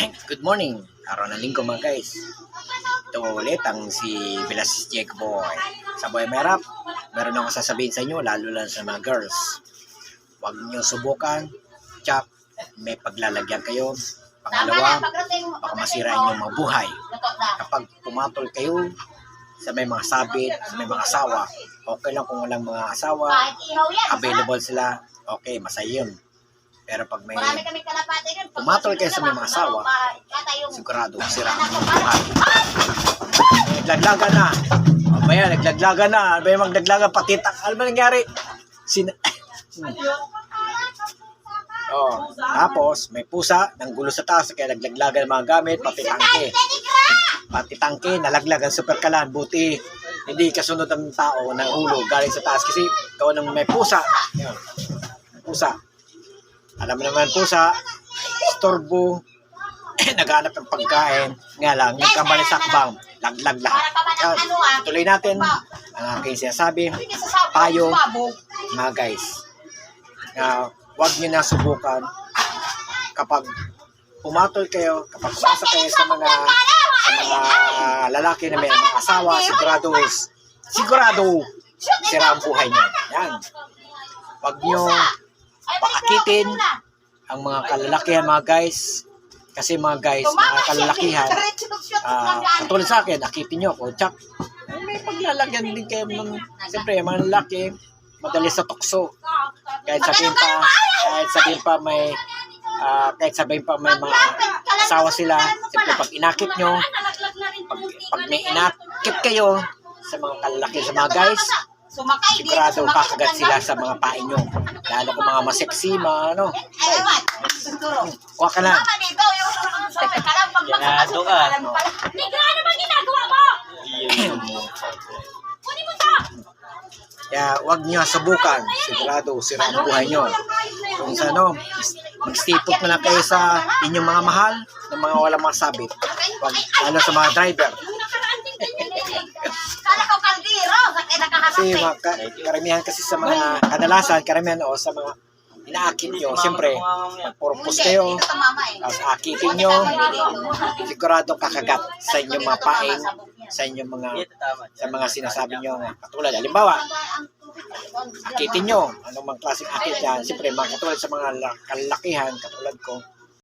Good morning, araw ng linggo mga guys. Ito ulit ang si Velas Jake Boy. Sa Boy Merap, meron akong sasabihin sa inyo, lalo lang sa mga girls. Huwag niyo subukan, tsak, may paglalagyan kayo. Pangalawa, baka masira inyong mga buhay. Kapag pumatol kayo sa may mga sabit, sa may mga asawa, okay lang kung walang mga asawa, available sila, okay, masaya yun. Pero pag may Marami kami kalapati rin. Pumatol kayo sa mga asawa, sigurado sira ang buhay. Naglaglagan na. Mamaya, naglaglagan na. Ano ba yung maglaglagan? Patitak. Ano ba nangyari? Sin oh, tapos, may pusa, nang gulo sa taas, kaya naglaglagan ng mga gamit, pati tangke. Pati tangke, nalaglag ang super kalan. Buti, hindi kasunod ang tao ng ulo galing sa taas. Kasi, ikaw nang may pusa. Yan. Pusa. Alam naman pusa, storbo, naghanap ng pagkain. Nga lang, yung kamali sakbang, laglag lahat. Yan. Tuloy natin ang aking sinasabi, payo, mga guys. Na huwag nyo na subukan kapag pumatol kayo, kapag pumasa kayo sa mga sa mga lalaki na may mga asawa, sigurado, sigurado, sira ang buhay nyo. Yan. Huwag nyo paakitin ang mga kalalakihan mga guys. Kasi mga guys, mga kalalakihan, ah, katulad sa akin, akitin nyo ako, tsak, may paglalagyan din kayo ng, siyempre, mga lalaki, madali sa tukso. Kahit sabihin pa, kahit sabihin pa may, ah, kahit sabihin pa may mga asawa sila, siyempre pag inakit nyo, pag, pag may inakit kayo sa mga kalalaki, sa mga guys, sigurado kakagat sila sa mga pain nyo. Lalo kung mga maseksi, mga ano, Ay, ewan. Kuha ka na. Ganado ka. Hindi ka ano ba ginagawa mo? Kunin mo to. Kaya huwag nyo subukan. Sigurado, sira ang buhay nyo. Kung sa ano, magstipot na lang kayo sa inyong mga mahal ng mga walang mga sabit. Huwag, lalo sa mga driver. Kasi mga ka- karamihan kasi sa mga kadalasan, karamihan o sa mga inaakit nyo, siyempre, purpose kayo, eh. tapos akitin nyo, sigurado kakagat sa inyong mga paing, sa inyong mga sa mga sinasabi nyo. Katulad, halimbawa, akitin nyo. Anong mga klaseng akit yan? Siyempre, mga katulad sa mga la- kalalakihan, katulad ko,